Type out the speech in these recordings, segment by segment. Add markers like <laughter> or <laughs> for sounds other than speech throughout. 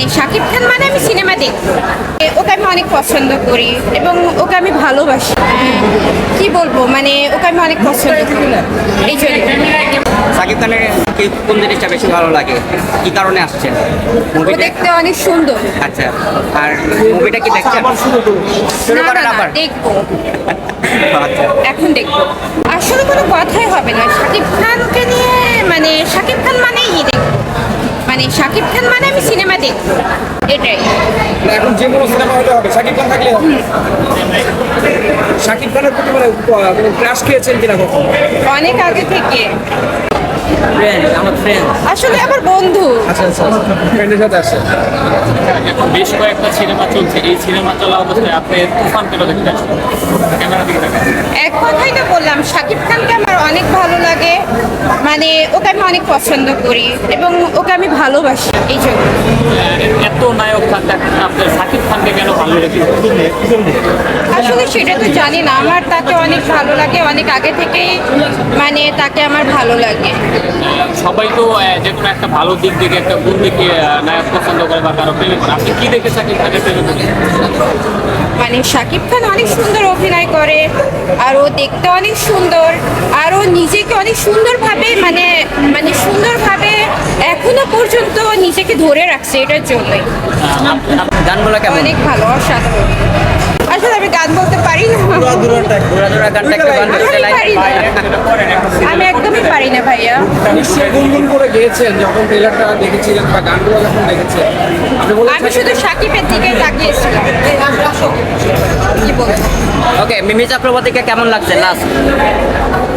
মানে শাকিব খান মানে আমি সিনেমা দেখি। ওকে আমি অনেক পছন্দ করি এবং ওকে আমি ভালোবাসি। কি বলব মানে ওকে আমি অনেক পছন্দ করি। এই জন্য। সাকিব খানের কোন জিনিসটা বেশি ভালো লাগে? কি কারণে আসছেন ও মুভিটা দেখতে অনেক সুন্দর। আচ্ছা আর মুভিটা কি দেখছেন? শুরু করেন। না না আবার। দেখব। <laughs> আচ্ছা। এখন দেখব। আসলে কোনো কথাই হবে না। শাকিব খানকে নিয়ে মানে শাকিব খান মানেই দেখব মানে শাকিব খান মানে আমি সিনেমা দেখব। এটাই। এখন যে কোনো সিনেমা হতে হবে। শাকিব খান থাকলে শাকিব খানের প্রতি মানে ক্রাশ খেয়েছেন কিনা কখন? অনেক আগে থেকে। ফ্রেন্ড আমার ফ্রেন্ড আসলে আমার বন্ধু। আচ্ছা আচ্ছা ফ্রেন্ডের সাথে আসে এখন বেশ কয়েকটা সিনেমা চলছে। এই সিনেমা চলা অবস্থায় আপনি তুফান কেন দেখতে আসছেন? ক্যামেরা দিকে দেখেন এক কথাই তো বললাম শাকিব খানকে আমার অনেক ভালো লাগে। মানে ওকে আমি অনেক পছন্দ করি এবং ওকে আমি ভালোবাসি এই জন্য। এত নায়ক থাকতে আপনার সাকিব খানকে কেন ভালো লেগেছে আসলে সেটা তো জানি না আমার তাকে অনেক ভালো লাগে অনেক আগে থেকেই মানে তাকে আমার ভালো লাগে। সবাই তো যে কোনো একটা ভালো দিক দেখে একটা গুণ দেখে আহ, নায়ক পছন্দ করে বা কারও প্রেমে করে আপনি কি দেখে সাকিব খানের প্রেমে মানে শাকিব খান অনেক সুন্দর অভিনয় করে আর ও দেখতে অনেক সুন্দর আর ও নিজেকে অনেক সুন্দরভাবে এখনও পর্যন্ত নিজেকে ধরে রাখছে এটার জন্যই। গানগুলো কেমন? অনেক ভালো অসাধারণ। আসলে আমি গান বলতে পারি না। গান আমি একদমই পারি না ভাইয়া। নিশ্চয়ই গুনগুন করে গিয়েছেন যখন ট্রেলারটা দেখেছিলেন বা গানগুলো যখন দেখেছেন। আমি শুধু সাকিবের দিকে তাকিয়েছিলাম। কি বলব। ওকে মিমি চক্রবর্তীকে কেমন লাগছে লাস্ট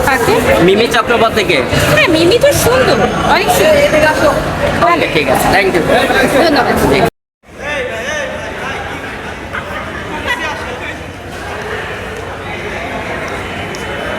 কাকে? মিমি চক্রবর্তীকে হ্যাঁ মিমি তো সুন্দর। অনেক সুন্দর। ঠিক আছে। থ্যাংক ইউ ধন্যবাদ।